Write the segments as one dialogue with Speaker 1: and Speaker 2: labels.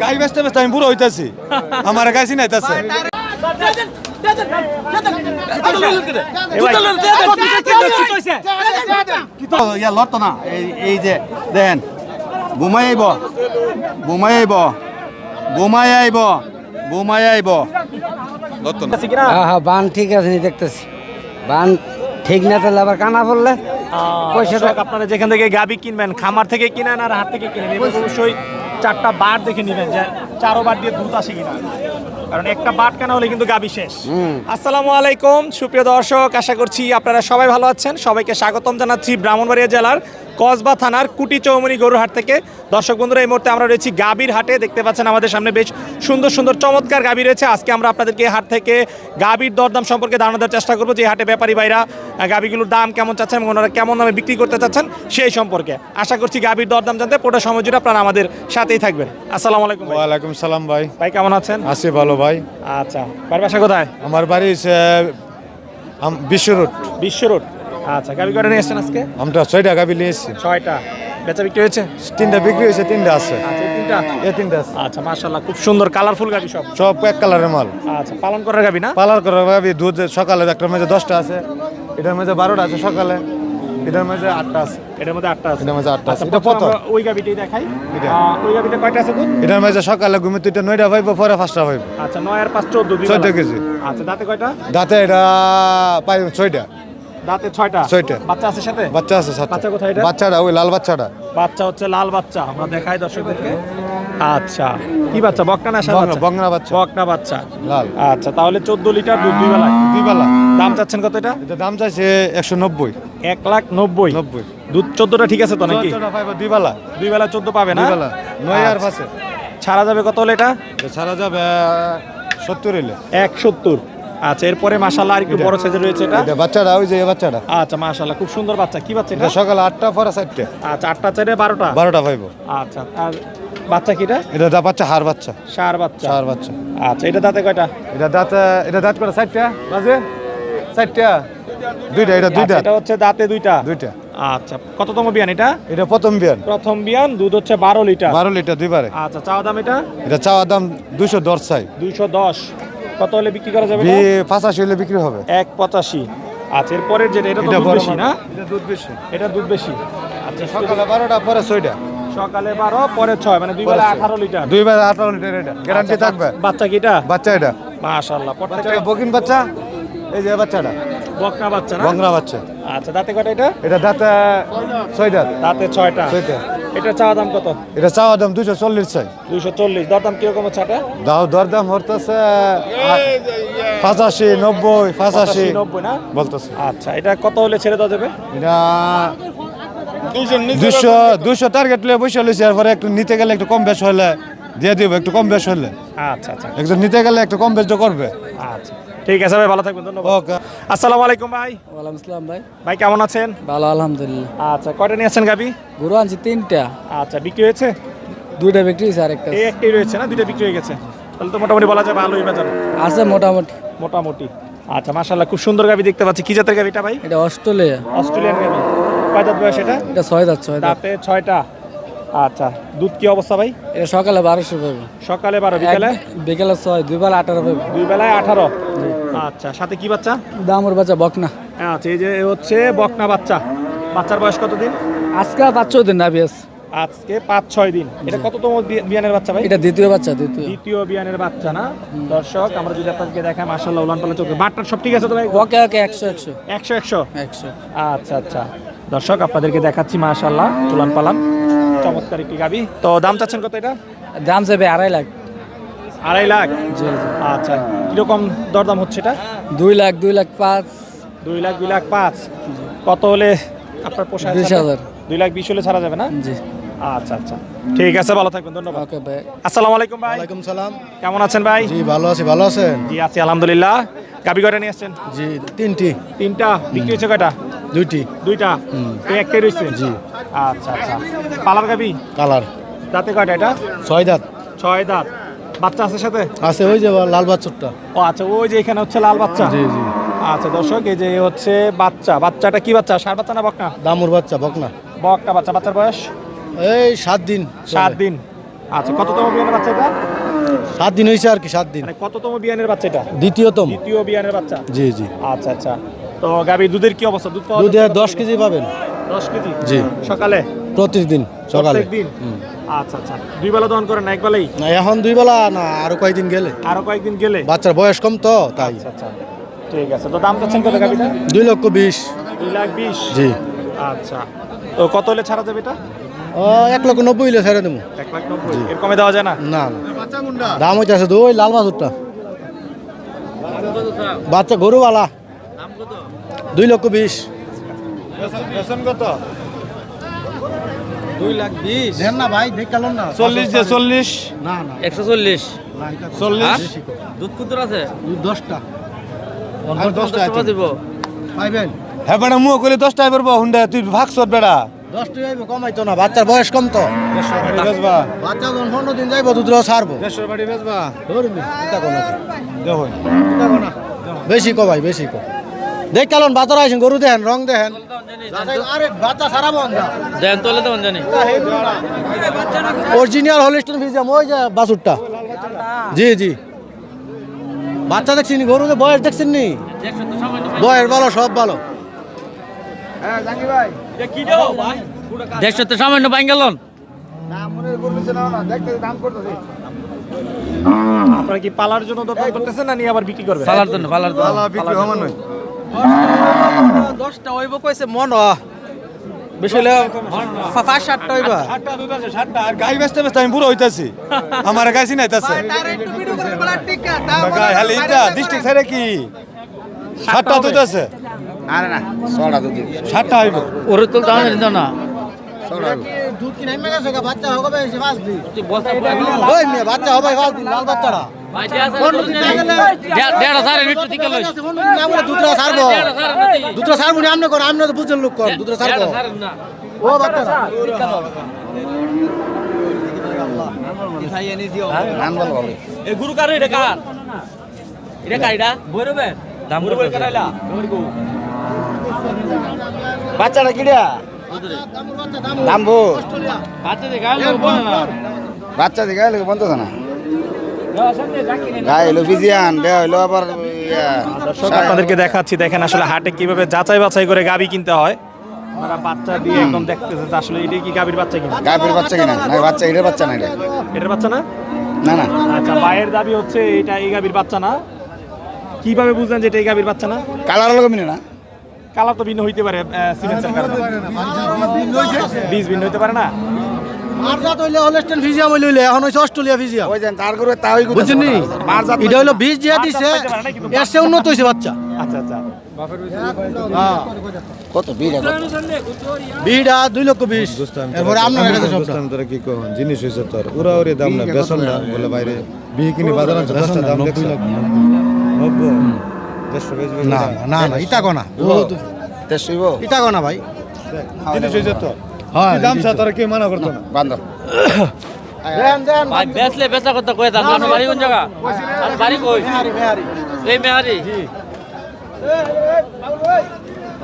Speaker 1: গাই বেচতে বেচতে আমি বুড়ো হইতাছি। আমার গাই চিনাইতাছে।
Speaker 2: ইয়া লড়তো না এই যে দেন বোমাই আইব বোমাই আইব বোমাই আইব বোমাই আইব।
Speaker 1: লড়তো না।
Speaker 3: হ্যাঁ হ্যাঁ বান ঠিক আছে নি দেখতেছি। বান ঠিক না তাহলে আবার কানা পড়লে? পয়সাটা
Speaker 4: আপনারা যেখান থেকে গাবি কিনবেন খামার থেকে কিনেন আর হাত থেকে কিনেন অবশ্যই চারটা বার দেখে নেবেন যে চারো বার দিয়ে দুধ আসে কিনা। কারণ একটা বাট কেনা হলে কিন্তু গাবি শেষ। আসসালামু আলাইকুম সুপ্রিয় দর্শক আশা করছি আপনারা সবাই ভালো আছেন। সবাইকে স্বাগতম জানাচ্ছি ব্রাহ্মণবাড়িয়া জেলার কসবা থানার কুটি চৌমনি গরুহাট থেকে। দর্শক বন্ধুরা এই মুহূর্তে আমরা রয়েছি গাবির হাটে। দেখতে পাচ্ছেন আমাদের সামনে বেশ সুন্দর সুন্দর চমৎকার গাবি রয়েছে। আজকে আমরা আপনাদেরকে হাট থেকে গাবির দরদাম সম্পর্কে ধারণা দেওয়ার চেষ্টা করব যে হাটে ব্যাপারী ভাইরা গাবিগুলোর দাম কেমন চাচ্ছেন এবং ওনারা কেমন দামে বিক্রি করতে চাচ্ছেন সেই সম্পর্কে। আশা করছি গাবির দরদাম জানতে পুরো সময় জুড়ে আপনারা আমাদের সাথেই থাকবেন। আসসালামু আলাইকুম।
Speaker 1: ওয়ালাইকুম সালাম ভাই।
Speaker 4: ভাই কেমন আছেন?
Speaker 1: আছি ভালো ভাই।
Speaker 4: আচ্ছা বাসা কোথায়?
Speaker 1: আমার বাড়ি বিশ্ব রোড।
Speaker 4: বিশ্ব রোড। আচ্ছা গাবি কটা নিয়ে এসছেন আজকে?
Speaker 1: আমরা ছয়টা গাবি নিয়ে এসেছি।
Speaker 4: ছয়টা। বেচা বিক্রি হয়েছে?
Speaker 1: তিনটা বিক্রি হয়েছে তিনটা আছে।
Speaker 4: আচ্ছা এই তিনটা?
Speaker 1: এ তিনটা আছে।
Speaker 4: আচ্ছা মাশাল্লাহ খুব সুন্দর কালারফুল গাবি সব।
Speaker 1: সব এক কালারের মাল।
Speaker 4: আচ্ছা পালন করার গাবি না?
Speaker 1: পালার করা গাবি দুধ সকালে একটা মেঝে দশটা আছে এটার মধ্যে বারোটা আছে সকালে এটার মধ্যে আটটা আছে।
Speaker 4: এটার মধ্যে আটটা আছে।
Speaker 1: এটার মধ্যে আটটা আছে।
Speaker 4: আচ্ছা
Speaker 1: এটা
Speaker 4: প্রথমে ওই গাবিটাই দেখাই। ওই গাবিটা কয়টা আছে দুধ?
Speaker 1: এটার মধ্যে সকালে ঘুমে তুইটা নয়টা পাইব পরে পাঁচটা পাইব।
Speaker 4: আচ্ছা নয় আর পাঁচ চোদ্দ
Speaker 1: চোদ্দ কেজি।
Speaker 4: আচ্ছা দাঁতে কয়টা?
Speaker 1: দাঁতে এটা পাইব ছয়টা।
Speaker 4: দাঁতে ছয়টা?
Speaker 1: ছয়টা।
Speaker 4: বাচ্চা আছে সাথে?
Speaker 1: বাচ্চা আছে সাতটা
Speaker 4: বাচ্চা কোথায় এটা?
Speaker 1: বাচ্চাটা ওই লাল বাচ্চাটা।
Speaker 4: বাচ্চা হচ্ছে লাল বাচ্চা আমরা দেখাই দর্শকদেরকে। আচ্ছা কি বাচ্চা? বকনা না সাদা
Speaker 1: বকনা-
Speaker 4: বাচ্চা?
Speaker 1: বকনা বাচ্চা। লাল।
Speaker 4: আচ্ছা তাহলে চোদ্দ লিটার দুধ দুই বেলায়।
Speaker 1: দুই বেলা
Speaker 4: দাম চাচ্ছেন কত এটা?
Speaker 1: এটা দাম চাইছে একশো নব্বই।
Speaker 4: এক লাখ নব্বই।
Speaker 1: নব্বই।
Speaker 4: দুধ চোদ্দটা ঠিক আছে তো নাকি?
Speaker 1: দুই বেলা
Speaker 4: দুই বেলা চোদ্দ পাবে না?
Speaker 1: দুই বেলা নয় আর
Speaker 4: আচ্ছা।
Speaker 1: পাশে।
Speaker 4: ছাড়া যাবে কত হলে এটা?
Speaker 1: ছাড়া যাবে সত্তর এলে
Speaker 4: এক সত্তর। আচ্ছা এরপরে মাসাল্লাহ আর একটু বড় সাইজের রয়েছে এটা।
Speaker 1: এটা বাচ্চাটা ওই যে বাচ্চাটা।
Speaker 4: আচ্ছা মাশাল্লাহ খুব সুন্দর বাচ্চা। কি বাচ্চা
Speaker 1: এটা? সকাল আটটা পরে চারটে।
Speaker 4: আচ্ছা আটটা চারে বারোটা?
Speaker 1: বারোটা পাইব।
Speaker 4: আচ্ছা আর বাচ্চা কিটা
Speaker 1: এটা? দা বাচ্চা হার বাচ্চা।
Speaker 4: সার বাচ্চা।
Speaker 1: হার বাচ্চা।
Speaker 4: আচ্ছা এটা দাঁতে কয়টা?
Speaker 1: এটা দাঁত এটা দাঁত করে চারটা বাজে? চারটা। দুইটা এটা দুইটা
Speaker 4: আচ্ছা, এটা হচ্ছে দাঁতে দুইটা।
Speaker 1: দুইটা।
Speaker 4: আচ্ছা কততম বিয়ান এটা?
Speaker 1: এটা প্রথম বিয়ান।
Speaker 4: প্রথম বিয়ান দুধ হচ্ছে বারো লিটার।
Speaker 1: বারো লিটার দুইবারে।
Speaker 4: আচ্ছা চাওয়া দাম এটা?
Speaker 1: এটা চাওয়ার দাম দুইশো দশ চাই।
Speaker 4: দুইশো দশ। কত হলে বিক্রি করা যাবে
Speaker 1: পাঁচাশি হলে বিক্রি হবে।
Speaker 4: এক পঁচাশি। আচ্ছা এরপরের যেটা এটা তো
Speaker 1: এটা
Speaker 4: দুধ বেশি না?
Speaker 1: এটা দুধ বেশি।
Speaker 4: এটা দুধ বেশি। আচ্ছা
Speaker 1: সকালে বারোটা পরে ছয়টা।
Speaker 4: সকালে বারো পরে ছয় মানে দুই বেলা আঠারো লিটার।
Speaker 1: দুইবার আঠারো লিটার এটা। গ্যারান্টি
Speaker 4: আচ্ছা,
Speaker 1: থাকবে।
Speaker 4: বাচ্চা কিটা
Speaker 1: বাচ্চা এটা।
Speaker 4: মাশাল্লাহ প্রত্যেকটা
Speaker 1: বকিন বাচ্চা? এই যে বাচ্চাটা।
Speaker 4: বকনা বাচ্চা না?
Speaker 1: বংরা বাচ্চা।
Speaker 4: আচ্ছা দাঁতে কয়টা এটা?
Speaker 1: এটা দাঁতে ছয় দাঁত
Speaker 4: দাঁতে ছয়টা।
Speaker 1: ছয়টা।
Speaker 4: এটা চাওয়া দাম কত?
Speaker 1: এটা চাওয়া দাম দুশো চল্লিশ চাই।
Speaker 4: দুইশো চল্লিশ। দরদাম কীরকম হচ্ছে এটা
Speaker 1: দাও দরদাম হরতেছে পঁচাশি নব্বই পঁচাশি।
Speaker 4: নব্বই না?
Speaker 1: বলতেছে।
Speaker 4: আচ্ছা এটা কত হলে ছেড়ে দেওয়া যাবে?
Speaker 1: এটা দুশো দুশো টার্গেট লিয়ে বসে লইছে এরপরে একটু নিতে গেলে একটু কম বেশ হলে দিয়ে দিব একটু কম বেশ হলে
Speaker 4: আচ্ছা আচ্ছা।
Speaker 1: একজন নিতে গেলে একটু কম বেশ করবে।
Speaker 4: আচ্ছা। ঠিক আছে ভাই ভালো থাকবেন ধন্যবাদ।
Speaker 1: ওকে
Speaker 4: আসসালামু আলাইকুম ভাই।
Speaker 3: ওয়ালাইকুম আসসালাম ভাই।
Speaker 4: ভাই কেমন আছেন?
Speaker 3: ভালো আলহামদুলিল্লাহ।
Speaker 4: আচ্ছা কয়টা নিয়ে আসছেন গাবি?
Speaker 3: গরু আনছি তিনটা।
Speaker 4: আচ্ছা বিক্রি হয়েছে?
Speaker 3: দুইটা বিক্রি হয়েছে আরেকটা
Speaker 4: এই একটাই রয়েছে না? দুইটা বিক্রি হয়ে গেছে। তাহলে তো মোটামুটি বলা যায় ভালোই বাজার।
Speaker 3: আছে মোটামুটি।
Speaker 4: মোটামুটি। আচ্ছা মাশাল্লাহ খুব সুন্দর গাবি দেখতে পাচ্ছি। কি জাতের গাবিটা ভাই?
Speaker 3: এটা অস্ট্রেলিয়া।
Speaker 4: অস্ট্রেলিয়ান গাবি। কয় দাঁত বয়স এটা?
Speaker 3: এটা ছয় দাঁত ছয় দাঁত
Speaker 4: দাঁতে ছয়টা। আচ্ছা দুধ কি অবস্থা ভাই?
Speaker 3: এটা সকালে বারোশো পাবো।
Speaker 4: সকালে বারো বিকালে?
Speaker 3: বিকেলে ছয় দুই বেলা আঠারো পাবো।
Speaker 4: দুই বেলায় আঠারো? আচ্ছা সাথে কি বাচ্চা?
Speaker 3: দামর বাচ্চা বকনা।
Speaker 4: আচ্ছা এই যে হচ্ছে বকনা বাচ্চা। বাচ্চার বয়স কতদিন?
Speaker 3: আজকে পাঁচ দিন না বিয়াস।
Speaker 4: আজকে পাঁচ ছয় দিন। এটা কততম বিয়ানের বাচ্চা ভাই?
Speaker 3: এটা দ্বিতীয় বাচ্চা দ্বিতীয়।
Speaker 4: দ্বিতীয় বিয়ানের বাচ্চা না? দর্শক আমরা যদি আপনাদেরকে দেখাই মার্শাল্লাহ উলান পালা চোখে। বাটটার সব ঠিক আছে তো ভাই?
Speaker 3: ওকে ওকে একশো একশো।
Speaker 4: একশো একশো?
Speaker 3: একশো।
Speaker 4: আচ্ছা আচ্ছা। দর্শক আপনাদেরকে দেখাচ্ছি মাশাল্লাহ উলান পালান চমৎকার একটি গাবি। তো দাম চাচ্ছেন কত এটা?
Speaker 3: দাম যাবে আড়াই লাখ।
Speaker 4: আড়াই লাখ?
Speaker 3: জি জি।
Speaker 4: আচ্ছা কীরকম দরদাম হচ্ছে এটা?
Speaker 3: দুই লাখ দুই লাখ পাঁচ।
Speaker 4: দুই লাখ দুই লাখ পাঁচ। কত হলে আপনার পোষায়
Speaker 3: বিশ হাজার।
Speaker 4: দুই লাখ বিশ হলে ছাড়া যাবে না?
Speaker 3: জি।
Speaker 4: আচ্ছা আচ্ছা। ঠিক আছে ভালো থাকবেন ধন্যবাদ।
Speaker 3: ওকে ভাই।
Speaker 4: আসসালামু আলাইকুম ভাই।
Speaker 2: ওয়ালাইকুম সালাম।
Speaker 4: কেমন আছেন ভাই?
Speaker 2: জি ভালো আছি ভালো আছেন?
Speaker 4: জি আছি আলহামদুলিল্লাহ। গাবি কয়টা নিয়ে আসছেন?
Speaker 2: জি তিনটি।
Speaker 4: তিনটা। বিক্রি হয়েছে কয়টা?
Speaker 2: দুইটি।
Speaker 4: দুইটা? তো একটাই রয়েছে? জি। আচ্ছা আচ্ছা। পালার গাবি?
Speaker 2: কালার।
Speaker 4: দাঁতে কয়টা এটা?
Speaker 2: ছয় দাঁত।
Speaker 4: ছয় দাঁত। বাচ্চা আছে সাথে?
Speaker 2: আছে ওই যে লাল বাচ্চাটা।
Speaker 4: ও আচ্ছা ওই যে এখানে হচ্ছে লাল বাচ্চা?
Speaker 2: জি জি।
Speaker 4: আচ্ছা দর্শক এই যে হচ্ছে বাচ্চা। বাচ্চাটা কি বাচ্চা? সার বাচ্চা না বকনা?
Speaker 2: দামুর বাচ্চা বকনা।
Speaker 4: বকনা বাচ্চা। বাচ্চার বয়স?
Speaker 2: এই সাত দিন।
Speaker 4: সাত দিন। আচ্ছা কততম বিয়ানের বাচ্চা এটা?
Speaker 2: সাত দিন হয়েছে আর কি সাত দিন।
Speaker 4: মানে কততম বিয়ানের বাচ্চা এটা?
Speaker 2: দ্বিতীয়তম।
Speaker 4: দ্বিতীয় বিয়ানের বাচ্চা?
Speaker 2: জি জি।
Speaker 4: আচ্ছা আচ্ছা। তো গাবি দুধের কি অবস্থা? দুধ পাওয়া
Speaker 2: দুধে দশ কেজি পাবেন।
Speaker 4: দশ কেজি?
Speaker 2: জি।
Speaker 4: সকালে?
Speaker 2: প্রতিদিন সকালে।
Speaker 4: প্রত্যেকদিন? আচ্ছা আচ্ছা। দুই বেলা দহন করেন না এক বেলাই?
Speaker 2: না এখন দুই বেলা না আরও কয়েকদিন গেলে।
Speaker 4: আরও কয়েকদিন গেলে?
Speaker 2: বাচ্চার বয়স কম তো তাই।
Speaker 4: আচ্ছা আচ্ছা। ঠিক আছে। তো দাম চাচ্ছেন কত গাবিটা
Speaker 2: দুই লক্ষ বিশ।
Speaker 4: দুই লাখ বিশ?
Speaker 2: জি।
Speaker 4: আচ্ছা। তো কত হলে ছাড়া যাবে এটা?
Speaker 2: ও এক লক্ষ নব্বই হলে ছেড়ে দেবো।
Speaker 4: এক লাখ নব্বই। এর কমে দেওয়া যায় না?
Speaker 2: না না। দাম হইতে আছে দুই লাল বাছুরটা। বাচ্চা গরুওয়ালা। দুই লক্ষ বিশ। দুই লাখ বিশ। দেন না ভাই দেখ কালন না।
Speaker 1: চল্লিশ যে চল্লিশ।
Speaker 2: না না।
Speaker 5: একশো চল্লিশ।
Speaker 1: চল্লিশ।
Speaker 5: দুধ কুতুর আছে?
Speaker 2: দশটা।
Speaker 1: দশটা আছে।
Speaker 5: দিব
Speaker 2: পাইবেন
Speaker 1: হ্যাঁ বেড়া মুখ করে দশটায় পারব হুন্ডা তুই বেড়া
Speaker 2: দশটা যাইবো কমাইতো না বাচ্চার বয়স কম তো।
Speaker 1: বেচবা।
Speaker 2: বাচ্চা যখন পনেরো দিন যাইবো দুধ রস ছাড়বো।
Speaker 1: বাড়ি বেচবা।
Speaker 2: ধরবি না বেশি কো ভাই বেশি কো দেখ কালন বাজার আইছেন গরু দেখেন রং দেখেন। আরে বাচ্চা
Speaker 5: দেন তোলে জানি
Speaker 2: অরিজিনাল হলিস্টন ফিজিয়াম ওই যে বাছুরটা। জি জি। বাচ্চা দেখছেন নি? গরুদের বয়স দেখছেন নি? বয়স ভালো সব ভালো।
Speaker 5: দেড়শো তো সামান্য পাই গেল
Speaker 4: আপনারা কি পালার জন্য দোকান করতেছেন না নিয়ে আবার বিক্রি করবেন?
Speaker 5: পালার জন্য পালার জন্য।
Speaker 1: বিক্রি হমান নয়
Speaker 5: দশটা হইব কইছে মন পাঁচ সাতটা হইবা।
Speaker 1: আর গাই আমি হইতাছি। আমার হালি ইটা ডিস্ট্রিক্ট সাইডে কি? সাতটা দুধ আছে
Speaker 5: আরে না ছটা দুধ
Speaker 1: সাতটা হইব।
Speaker 5: ওরে না
Speaker 2: দুধ কি বাচ্চা হবে বাচ্চা হবে লাল বাচ্চারা ছাড়বো দুধটা ছাড়বো নি আমনে কর আমনে তো বুঝছেন লোক কর দুধটা ছাড়বো ও বাচ্চা
Speaker 5: গুরু কার এটা কার? এটা কার বইরবে দাম বইরবে কারাইলা।
Speaker 2: বাচ্চাটা কিড়া?
Speaker 5: বাচ্চা দে গাল বলে না।
Speaker 6: বাচ্চা দিকে বন্ধ না। গায়ে হলো ফিজিয়ান দেয়া হইল আবার
Speaker 4: দর্শক আপনাদেরকে দেখাচ্ছি দেখেন আসলে হাটে কীভাবে যাচাই বাছাই করে গাবি কিনতে হয়। আমরা বাচ্চা দিয়ে একদম দেখতেছে যে আসলে এটা কি গাবির বাচ্চা কিনা?
Speaker 6: বাচ্চা কিনা? না বাচ্চা এটার বাচ্চা না এটা।
Speaker 4: এটার বাচ্চা না?
Speaker 6: না না।
Speaker 4: আচ্ছা মায়ের দাবি হচ্ছে এটা এই গাবির বাচ্চা না। কীভাবে বুঝলেন যে এটা এই গাবির বাচ্চা না?
Speaker 6: কালার লোক মিলে না।
Speaker 4: কালার তো ভিন্ন হইতে পারে সিমেন্সের কারণে। বীজ ভিন্ন হইতে পারে না?
Speaker 2: আর জাত হইলে হলস্টেন ফিজিয়াম হইলে এখন হইছে অস্ট্রেলিয়া ফিজিয়াম।
Speaker 6: ওই যেন তার করে তাই
Speaker 2: বুঝছেন নি? এটা হইল বীজ দিয়া দিছে এর সে উন্নত হইছে বাচ্চা।
Speaker 4: আচ্ছা আচ্ছা।
Speaker 6: কত কত
Speaker 2: বিড়া দুই লক্ষ বিশ এরপরে আপনার কাছে সবটা
Speaker 1: তোরা কি কখন জিনিস হয়েছে তোর। উড়া উড়ি দাম না বেসন না বলে বাইরে। বিহি কিনে বাজার আনছে দশটা দাম দেখছ নব্বই দেড়শো বেচবে
Speaker 2: না না না ইটা কোনা। ইটা কোনা ভাই।
Speaker 1: জিনিস হয়েছে তো কি দাম চা তোরা কে মানা করতো না?
Speaker 6: বান্ধব
Speaker 2: দেন দেন
Speaker 5: ভাই বেচলে বেচা কথা কই দাম? আপনার বাড়ি কোন জায়গা? আপনার বাড়ি কই? এই মেহারি?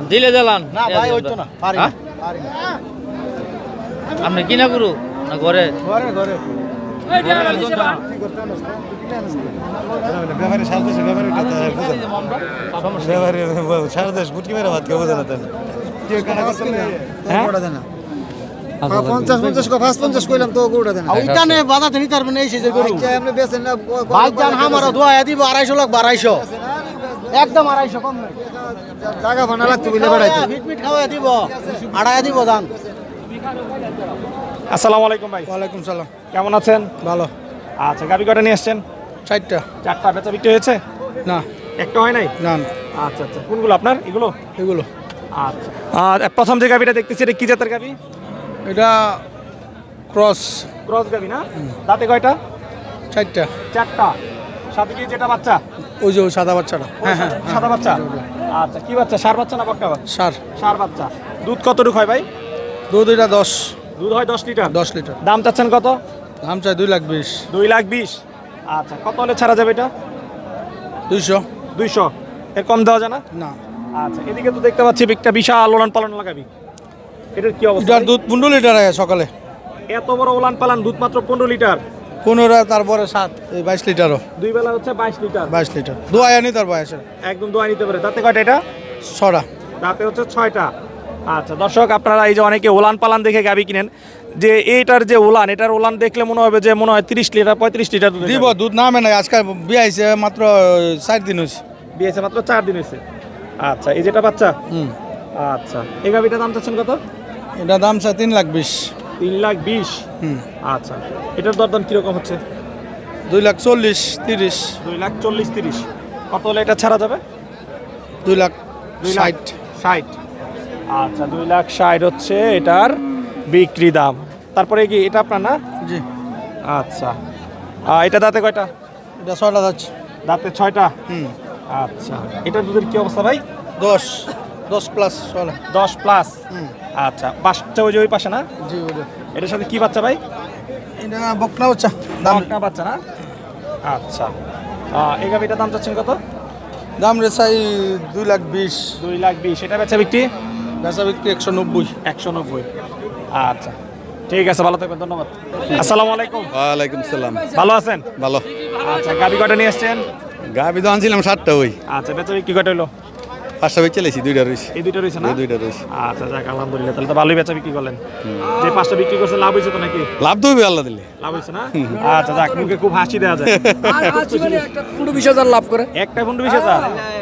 Speaker 5: দিলে জ্বালান
Speaker 2: না ভাই হইতো না পারি
Speaker 5: হ্যাঁ? আপনি কিনা গুরু না ঘরে?
Speaker 2: ঘরে ঘরে।
Speaker 1: সার দেশে দেশ গুটকি মেরে ভাত কেউ বোঝে না তাই
Speaker 3: পঞ্চাশ পঞ্চাশ পাঁচ পঞ্চাশ কইলাম তো গরুটা দেন।
Speaker 2: ওইটা বাজাতে নিতে পারবেন এই সিজের গরু।
Speaker 3: আপনি বেছেন না
Speaker 2: ভাই জান আমারও দোয়া দিব আড়াইশো লাখ আড়াইশো। একদম আড়াইশো কম নাই।
Speaker 3: টাকা ফানা লাগতো বুঝলে বেড়াইতে।
Speaker 2: মিট মিট দিব আড়াই দিব দান।
Speaker 4: আসসালামু আলাইকুম ভাই।
Speaker 2: ওয়ালাইকুম সালাম।
Speaker 4: কেমন আছেন?
Speaker 2: ভালো।
Speaker 4: আচ্ছা গাবি কটা নিয়ে এসছেন
Speaker 2: চারটা।
Speaker 4: চারটা বেচা বিক্রি হয়েছে?
Speaker 2: না।
Speaker 4: একটা হয় নাই?
Speaker 2: না।
Speaker 4: আচ্ছা আচ্ছা। কোনগুলো আপনার? এগুলো?
Speaker 2: এগুলো।
Speaker 4: আচ্ছা। আর প্রথম যে গাবিটা দেখতেছি এটা কি জাতের গাবি?
Speaker 2: এটা ক্রস।
Speaker 4: ক্রস গাবি না? দাঁতে কয়টা?
Speaker 2: চারটা।
Speaker 4: চারটা। সাথে কি যেটা বাচ্চা?
Speaker 2: ওই যে সাদা বাচ্চাটা হ্যাঁ হ্যাঁ
Speaker 4: সাদা বাচ্চা? আচ্ছা কি বাচ্চা? সার বাচ্চা না বকটা বাচ্চা?
Speaker 2: সার।
Speaker 4: সার বাচ্চা। দুধ কতটুকু হয় ভাই?
Speaker 2: দুধ এটা দশ।
Speaker 4: দুধ হয় দশ লিটার?
Speaker 2: দশ লিটার।
Speaker 4: দাম চাচ্ছেন কত?
Speaker 2: দাম চাই দুই লাখ বিশ।
Speaker 4: দুই লাখ বিশ। আচ্ছা কত হলে ছাড়া যাবে এটা?
Speaker 2: দুইশো।
Speaker 4: দুইশো। এর কম দেওয়া যায় না?
Speaker 2: না।
Speaker 4: আচ্ছা এদিকে তো দেখতে পাচ্ছি একটা বিশাল ওলান পালন লাগাবি এটার কি অবস্থা?
Speaker 2: এটার দুধ পনেরো লিটার আগে সকালে।
Speaker 4: এত বড় ওলান পালান দুধ মাত্র পনেরো লিটার।
Speaker 2: পনেরো তারপরে সাত বাইশ লিটারও।
Speaker 4: দুই বেলা হচ্ছে বাইশ লিটার।
Speaker 2: বাইশ লিটার। দোয়া আনি তার বয়সের
Speaker 4: একদম দোয়া নিতে পারে। তাতে কয়টা এটা?
Speaker 2: ছটা।
Speaker 4: দাঁতে হচ্ছে ছয়টা। আচ্ছা দর্শক আপনারা এই যে অনেকে ওলান পালান দেখে গাবি কিনেন যে এইটার যে ওলান এটার ওলান দেখলে মনে হবে যে মনে হয় তিরিশ লিটার পঁয়ত্রিশ লিটার দুধ
Speaker 2: দিব দুধ নামে নাই। আজকাল বিয়ে আইছে মাত্র চার দিন হয়েছে।
Speaker 4: বিয়েছে মাত্র চার দিন হয়েছে। আচ্ছা এই যেটা বাচ্চা?
Speaker 2: হুম।
Speaker 4: আচ্ছা এই গাবিটার দাম চাচ্ছেন কত?
Speaker 2: এটা দাম চাই তিন লাখ বিশ।
Speaker 4: তিন লাখ বিশ?
Speaker 2: হুম।
Speaker 4: আচ্ছা। এটার দরদাম কীরকম হচ্ছে?
Speaker 2: দুই লাখ চল্লিশ তিরিশ।
Speaker 4: দুই লাখ চল্লিশ তিরিশ। কত হলে এটা ছাড়া যাবে?
Speaker 2: দুই লাখ
Speaker 4: দুই
Speaker 2: ষাট।
Speaker 4: ষাট। আচ্ছা দুই লাখ ষাট হচ্ছে এটার বিক্রি দাম। তারপরে কি এটা আপনার না?
Speaker 2: জি।
Speaker 4: আচ্ছা। এটা দাঁতে কয়টা?
Speaker 2: এটা ছয়টা যাচ্ছে
Speaker 4: দাঁতে ছয়টা?
Speaker 2: হুম।
Speaker 4: আচ্ছা। এটা দুধের কি অবস্থা ভাই?
Speaker 2: দশ। দশ প্লাস
Speaker 4: দশ প্লাস
Speaker 2: হুম।
Speaker 4: আচ্ছা বাচ্চা ওই যে ওই পাশে না?
Speaker 2: জি
Speaker 4: এটার সাথে কি বাচ্চা ভাই?
Speaker 2: এটা বকনা বাচ্চা দাম।
Speaker 4: বাচ্চা না? আচ্ছা। এই গাভিটার দাম চাচ্ছেন কত?
Speaker 2: দাম রে চাই দুই লাখ বিশ।
Speaker 4: দুই লাখ বিশ। এটা বেচা বিক্রি?
Speaker 2: বেচা বিক্রি একশো নব্বই।
Speaker 4: একশো নব্বই। আচ্ছা। ঠিক আছে ভালো থাকবেন ধন্যবাদ। আসসালামু আলাইকুম।
Speaker 7: ওয়ালাইকুম সালাম।
Speaker 4: ভালো আছেন?
Speaker 7: ভালো।
Speaker 4: আচ্ছা গাবি কটা নিয়ে এসছেন?
Speaker 7: গাবি তো আনছিলাম সাতটা ওই।
Speaker 4: আচ্ছা বেচা বিক্রি কটা হলো?
Speaker 7: পাঁচটা বেচ চলেছি দুইটা রয়েছে
Speaker 4: এই দুইটা রয়েছে না?
Speaker 7: দুইটা রয়েছে
Speaker 4: আচ্ছা যাক আলহামদুলিল্লাহ তাহলে তো ভালোই বেচা বিক্রি করলেন। যে পাঁচটা বিক্রি করছেন লাভ হয়েছে তো নাকি?
Speaker 7: লাভ তো হইবে আল্লাহ দিলে।
Speaker 4: লাভ হয়েছে না? আচ্ছা যাক মুখে খুব হাসি দেওয়া যায়।
Speaker 8: পুরো বিশ হাজার লাভ করে।
Speaker 4: একটা পনেরো বিশ হাজার?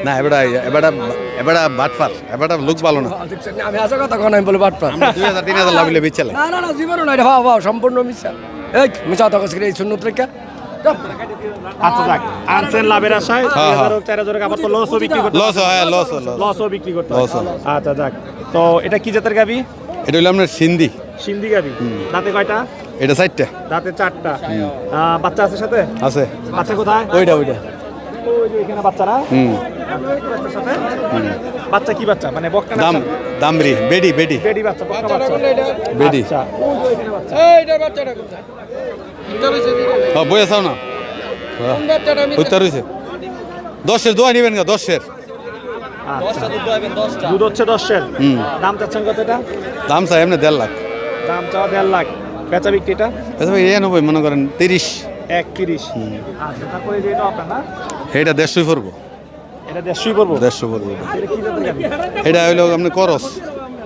Speaker 7: না এবারে এবারে এবারে বাটফার এবারে লুক ভালো না।
Speaker 8: আমি আসা কথা কোন আমি বলে বাটপার
Speaker 7: আমরা দুই হাজার তিন হাজার লাভ হইলে বেচ
Speaker 8: না না না জীবনও না এটা ভাবা সম্পূর্ণ মিথ্যা এই কথা কইছিস এই শূন্য রেখা।
Speaker 4: আচ্ছা যাক। আনছেন লাভের আশায় দুই
Speaker 7: হ্যাঁ,
Speaker 4: চার হাজার আবার তো লসও বিক্রি করতে
Speaker 7: লস হয় লস লস
Speaker 4: লসও বিক্রি করতে হয়।
Speaker 7: হয়।
Speaker 4: আচ্ছা যাক। তো এটা কি জাতের গাবি?
Speaker 7: এটা হইল আপনার সিন্ধি।
Speaker 4: সিন্ধি গাবি। দাঁতে কয়টা?
Speaker 7: এটা চারটা।
Speaker 4: দাঁতে চারটা। আহ, বাচ্চা আছে সাথে?
Speaker 7: আছে।
Speaker 4: বাচ্চা কোথায়?
Speaker 7: ওইটা ওইটা।
Speaker 4: ওই যে এখানে বাচ্চা না
Speaker 7: হুম।
Speaker 4: বাচ্চার সাথে বাচ্চা কি বাচ্চা? মানে বকনা না
Speaker 7: দাম দামরি। বেডি বেডি।
Speaker 4: বেডি বাচ্চা বকনা বাচ্চা।
Speaker 7: বেডি
Speaker 4: আচ্ছা। ওই যে ওইখানে বাচ্চা
Speaker 7: হ্যাঁ বই আসাও না? উত্তর হয়েছে দশের দোয়া নিবেন গা দশের।
Speaker 4: দুধ হচ্ছে দশের।
Speaker 7: হুম।
Speaker 4: দাম চাচ্ছেন কত এটা?
Speaker 7: দাম চাই এমনি দেড় লাখ।
Speaker 4: দাম চাওয়া দেড় লাখ। বেচা বিক্রিটা
Speaker 7: এ নব্বই মনে করেন তিরিশ।
Speaker 4: এক তিরিশ আচ্ছা তারপরে যে আপনার না?
Speaker 7: এটা দেড়শোই পড়ব।
Speaker 4: এটা দেড়শোই পড়ব?
Speaker 7: দেড়শো পড়ব।
Speaker 4: এটা
Speaker 7: হইল আপনি করস।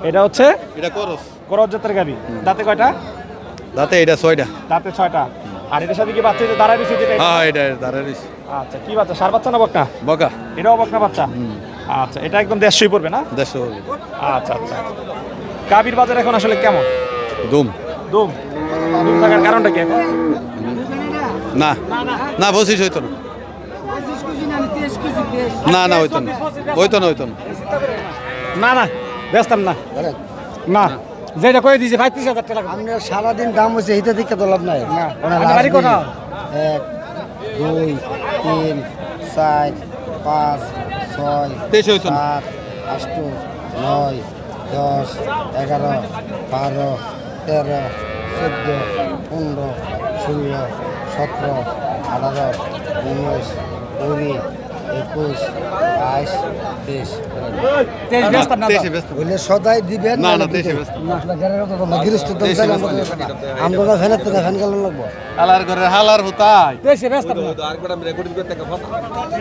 Speaker 4: এটা হচ্ছে?
Speaker 7: এটা করস।
Speaker 4: করজ জাতের গাবি। দাঁতে কয়টা?
Speaker 7: দাঁতে এটা ছয়টা।
Speaker 4: দাঁতে ছয়টা। আর এটার সাথে কি বাচ্চা যে দাঁড়ায় যেটা? এটা?
Speaker 7: হ্যাঁ এটা দাঁড়ায়
Speaker 4: আচ্ছা কি বাচ্চা? সার বাচ্চা না বকনা?
Speaker 7: বকা।
Speaker 4: এটাও বকনা বাচ্চা? আচ্ছা এটা একদম দেড়শোই পড়বে না?
Speaker 7: দেড়শো পড়ব।
Speaker 4: আচ্ছা আচ্ছা। গাবির বাজার এখন আসলে কেমন?
Speaker 7: দুম।
Speaker 4: দুম। দুম থাকার কারণটা কি এখন?
Speaker 7: না। না পঁচিশ হইতো না। না না হইতো না। হইতো না হইতো না।
Speaker 1: না না ব্যস্তাম না। না। যেটা কয়ে দিয়েছে পঁয়ত্রিশ হাজার টাকা।
Speaker 8: আমরা সারাদিন দাম হচ্ছে এইটা দিকে তো লাভ নাই? এক দুই তিন চার পাঁচ ছয়
Speaker 7: তেইশ
Speaker 8: সাত আষ্ট নয় দশ এগারো বারো তেরো চোদ্দ পনেরো ষোলো সতেরো আঠারো উনিশ কুড়ি একুশ বাইশ তেইশ সদাই দিবেন
Speaker 7: না, না, ব্যস্ত।
Speaker 8: গৃহস্থ আমরা
Speaker 7: না।
Speaker 8: ফ্যান গেলাম লাগবো
Speaker 7: হালার হালার হুতাই।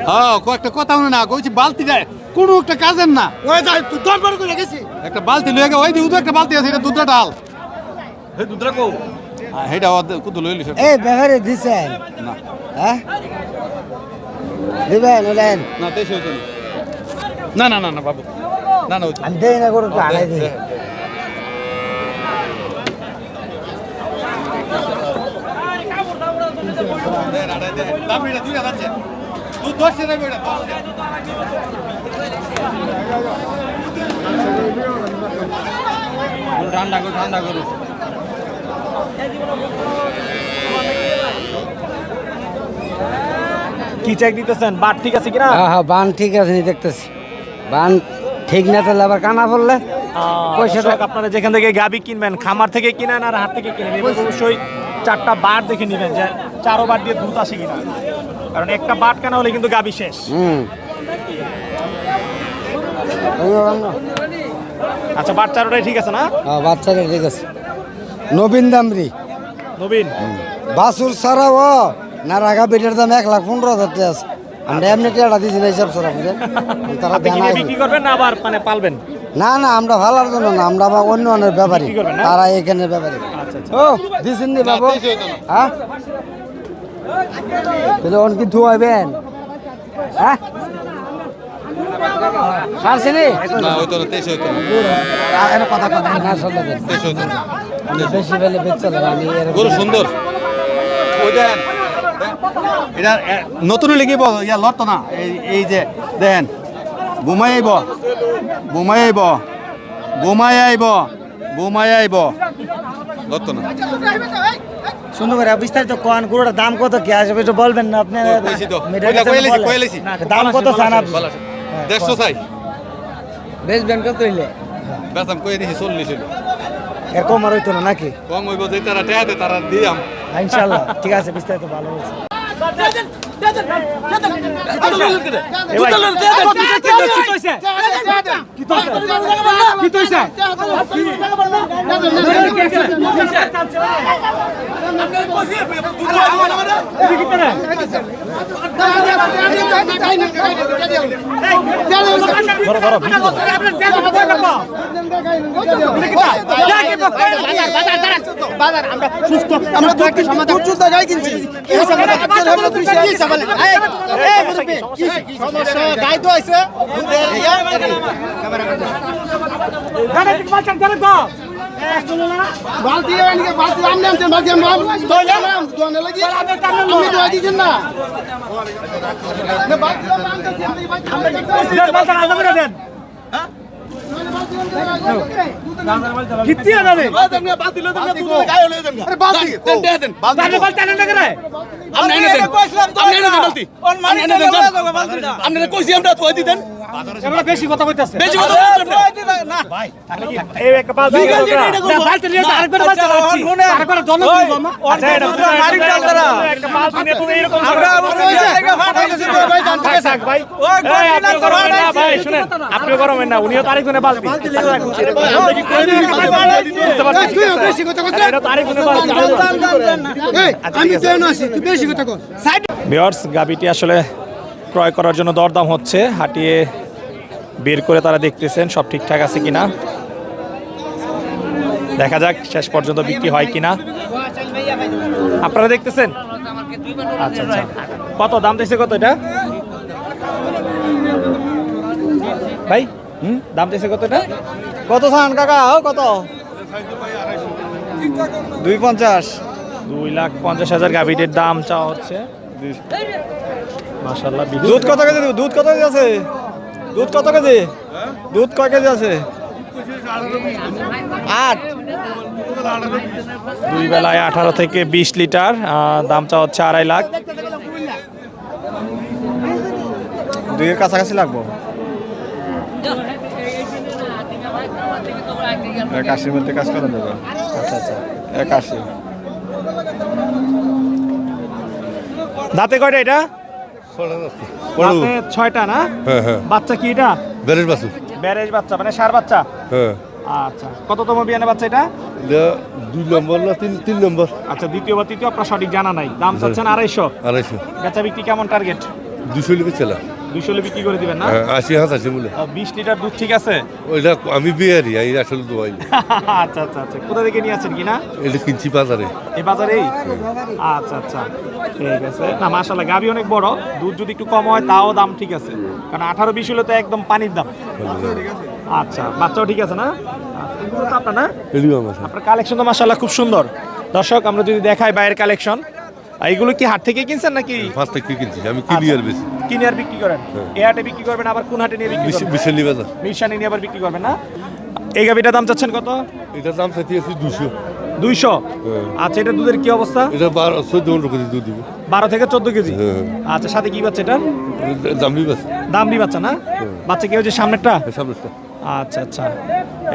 Speaker 7: হ্যাঁ কয়েকটা কথা মনে না কইছি বালতি দেয় কোনো একটা কাজের না।
Speaker 1: ওই যাই তুই দরবার করে গেছি।
Speaker 7: একটা বালতি লয়ে গে ওই দিকে একটা বালতি আছে এটা দুধটা ডাল। হে দুধটা কো লইলি
Speaker 8: দিছেন?
Speaker 7: না।
Speaker 8: হ্যাঁ? দিবেন ওলেন
Speaker 7: না তেইশ হইতো না না না না বাবু না না।
Speaker 8: আমি দেই না করে তো আড়াই দিই
Speaker 7: ঠান্ডা করো ঠান্ডা করো
Speaker 4: কি চেক দিতেছেন? বাট ঠিক আছে কিনা?
Speaker 8: হ্যাঁ হ্যাঁ বান ঠিক আছে নি দেখতেছি। বান ঠিক না তাহলে আবার কানা পড়লে? পয়সাটা-
Speaker 4: আপনারা যেখান থেকে গাবি কিনবেন খামার থেকে কিনেন আর হাট থেকে কিনেন এবার অবশ্যই চারটা বার দেখে নেবেন যে চারো বার দিয়ে দুধ আসে কিনা। কারণ একটা বাট কেনা হলে কিন্তু গাবি শেষ।
Speaker 8: হুম।
Speaker 4: আচ্ছা বাট চারোটাই ঠিক আছে না?
Speaker 8: হ্যাঁ বাচ্চাটা ঠিক আছে। নবীন দামরি।
Speaker 4: নবীন।
Speaker 8: বাসুর ছাড়া ও না রাগা বেটের দাম এক লাখ পনেরো হাজার টাকা আছে। আমরা এমনি টেটা দিয়েছি না হিসাব বুঝেন? তারা
Speaker 4: বিক্রি করবেন না আবার মানে পালবেন?
Speaker 8: না না আমরা ভালোর জন্য না আমরা আবার অন্য অন্যের ব্যাপারী? তারা এখানে ব্যাপারী।
Speaker 4: আচ্ছা আচ্ছা।
Speaker 8: ও দিছেন নি বাবু? হ্যাঁ? তাহলে অন কি ধোয়াইবেন হ্যাঁ? সারছেনি
Speaker 7: না? ওই তো না তেইশ হইতো না।
Speaker 8: কথা কথা না শুনলে
Speaker 7: তেইশ হইতো না।
Speaker 8: বেশি বেলে বেচতে আমি
Speaker 7: গরু সুন্দর। ওই দেন। এটা নতুন লিখিব ইয়া লড়তো না এই এই যে দেন ঘুমাই আইব ঘুমাই আইব ঘুমাই আইব ঘুমাই আইব লড়তো না।
Speaker 3: শুনুন করে বিস্তারিত কোন গরুটার দাম কত কি আসবে একটু বলবেন না আপনি? দাম কত চান আপনি
Speaker 7: আছে। দেড়শো চাই।
Speaker 8: বেচবেন কত হইলে?
Speaker 7: বেসাম কই দিছি চল্লিশ হইল।
Speaker 3: এর কম আর হইতো না নাকি?
Speaker 7: কম হইব যে তারা টেহা তারা দিয়াম।
Speaker 3: হ্যাঁ, ইনশাল্লাহ ঠিক আছে বিস্তারিত ভালো কি বলছে
Speaker 1: বেশি কথা কইতাছে
Speaker 4: এই একটা বালতি।
Speaker 1: বালতি। নিয়ে আরেকবার বালতি। রাখছি আরেকবার জল দিও না।
Speaker 4: আচ্ছা, এটা বুঝলাম, একটা বালতি নিয়ে তুমি এরকম করো। থাক, থাক, ভাই। এই, না, ভাই, শুনেন, আপনিও গরমেন না, উনিও তো আরেকজনের বালতি। বুঝতে পারছি। এটা তো আরেকজনের বালতি। আচ্ছা, ঠিক আছে। ভিউয়ার্স গাবিটি আসলে ক্রয় করার জন্য দরদাম হচ্ছে। হাঁটিয়ে বের করে তারা দেখতেছেন সব ঠিকঠাক আছে কিনা। দেখা যাক শেষ পর্যন্ত বিক্রি হয় কিনা। আপনারা দেখতেছেন? আচ্ছা আচ্ছা। কত? দাম দিয়েছে কত এটা? ভাই হুম? দাম দিয়েছে কত এটা?
Speaker 1: কত সান কাকা? ও কত? দুই পঞ্চাশ।
Speaker 4: দুই লাখ পঞ্চাশ হাজার গাভিটির দাম চাওয়া হচ্ছে।
Speaker 1: দুধ কত কেজি দুধ কত কেজি আছে? দুধ কত কেজি? দুধ কয় কেজি আছে? আট।
Speaker 4: দুই বেলায় আঠারো থেকে বিশ লিটার আহ, দাম চাওয়া হচ্ছে আড়াই লাখ।
Speaker 1: দুইয়ের কাছাকাছি লাগবো। এক আশির মধ্যে কাজ করা যাবে।
Speaker 4: আচ্ছা আচ্ছা।
Speaker 1: এক আশি।
Speaker 4: দাঁতে কয়টা এটা? দাঁতে ছয়টা না? বাচ্চা কি এটা?
Speaker 9: ব্যারেজ বাচ্চা।
Speaker 4: ব্যারেজ বাচ্চা মানে সার বাচ্চা?
Speaker 9: হ্যাঁ।
Speaker 4: আচ্ছা কততম বিয়ানে বাচ্চা এটা?
Speaker 9: এটা দুই নম্বর না তিন তিন নম্বর?
Speaker 4: আচ্ছা দ্বিতীয় বা তৃতীয় আপনার সঠিক জানা নাই। দাম চাচ্ছেন আড়াইশো।
Speaker 9: আড়াইশো।
Speaker 4: বেচা বিক্রি কেমন টার্গেট
Speaker 9: দুশো লিখে চালা
Speaker 4: বিক্রি করে দিবেন না?
Speaker 9: হ্যাঁ, আশি হাত আছে বলে।
Speaker 4: বিশ লিটার দুধ ঠিক আছে?
Speaker 9: ওইটা আমি বিহারি আমি আসলে
Speaker 4: আচ্ছা আচ্ছা আচ্ছা। কোথা থেকে নিয়ে কিনা
Speaker 9: এটা কিনছি বাজারে।
Speaker 4: এই বাজারেই আচ্ছা আচ্ছা। ঠিক আছে। না মাশাল্লাহ গাবি অনেক বড়। দুধ যদি একটু কম হয় তাও দাম ঠিক আছে। কারণ আঠারো বিশ হলে তো একদম পানির দাম। আচ্ছা বাচ্চাও ঠিক আছে না? আপনার না আপনার কালেকশন তো মাশাল্লাহ খুব সুন্দর। দর্শক আমরা যদি দেখাই বাইরের কালেকশন। এইগুলো কি হাট থেকে কিনছেন নাকি?
Speaker 9: ফার্স্ট থেকে কিনছি। আমি কিনি আর বেশি।
Speaker 4: কিনে আর বিক্রি করেন? এ হাটে বিক্রি করবেন আবার কোন হাটে নিয়ে বিক্রি করবেন?
Speaker 9: বিশালি বাজার।
Speaker 4: মিরসানি নিয়ে আবার বিক্রি করবেন না? এই গাবিটার দাম চাচ্ছেন কত?
Speaker 9: এটার দাম সাথে আছে দুশো
Speaker 4: দুইশো?
Speaker 9: হ্যাঁ।
Speaker 4: আচ্ছা এটা দুধের কি অবস্থা?
Speaker 9: এটা বারো চোদ্দ পনেরো কেজি দুধ দিব।
Speaker 4: বারো থেকে চোদ্দ কেজি?
Speaker 9: হ্যাঁ।
Speaker 4: আচ্ছা সাথে কি বাচ্চা এটা
Speaker 9: দামি বাচ্চা।
Speaker 4: দামরি বাচ্চা না? বাচ্চা কি হচ্ছে সামনেরটা?
Speaker 9: সামনেটা
Speaker 4: আচ্ছা আচ্ছা।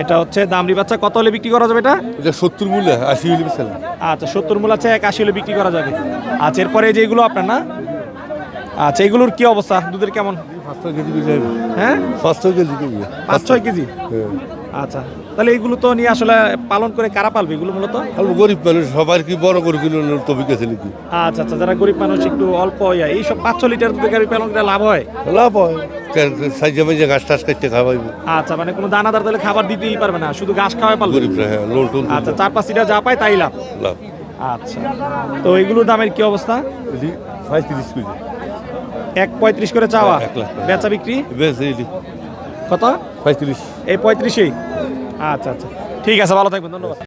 Speaker 4: এটা হচ্ছে দামরি বাচ্চা কত হলে বিক্রি করা যাবে এটা?
Speaker 9: এটা সত্তর মূল্যে আশি হলে
Speaker 4: আচ্ছা সত্তর মূল আছে এক আশি হলে বিক্রি করা যাবে। আচ্ছা এরপরে এই যে এগুলো আপনার না? আচ্ছা এগুলোর কি অবস্থা? দুধের কেমন? হ্যাঁ?
Speaker 9: পাঁচ কেজি কেজি
Speaker 4: পাঁচ ছয় কেজি?
Speaker 9: হ্যাঁ।
Speaker 4: আচ্ছা তাহলে এগুলো তো নিয়ে আসলে পালন করে কারা পালবে এগুলো মূলত?
Speaker 9: গরিব মানুষ সবার কি বড় করে কিলো টপিক আছে নাকি?
Speaker 4: আচ্ছা আচ্ছা যারা গরিব মানুষ একটু অল্প ইয়া এইসব পাঁচ ছ লিটার দুধের গাড়ি পালন করে লাভ হয়?
Speaker 9: লাভ হয়। সাইজে মাইজে ঘাস টাস কাটতে খাওয়াইবে
Speaker 4: আচ্ছা মানে কোনো দানাদার তাহলে খাবার দিতেই পারবে না শুধু ঘাস খাওয়াই পারবে
Speaker 9: গরিবরা হ্যাঁ লোন টোন
Speaker 4: আচ্ছা চার পাঁচ লিটার যা পায় তাই লাভ?
Speaker 9: লাভ।
Speaker 4: আচ্ছা তো এগুলোর দামের কি অবস্থা?
Speaker 9: পঁয়ত্রিশ কেজি।
Speaker 4: এক পঁয়ত্রিশ করে চাওয়া। বেচা বিক্রি?
Speaker 9: বেশ
Speaker 4: কত?
Speaker 9: পঁয়ত্রিশ।
Speaker 4: এই পঁয়ত্রিশেই। আচ্ছা আচ্ছা। ঠিক আছে ভালো থাকবেন ধন্যবাদ।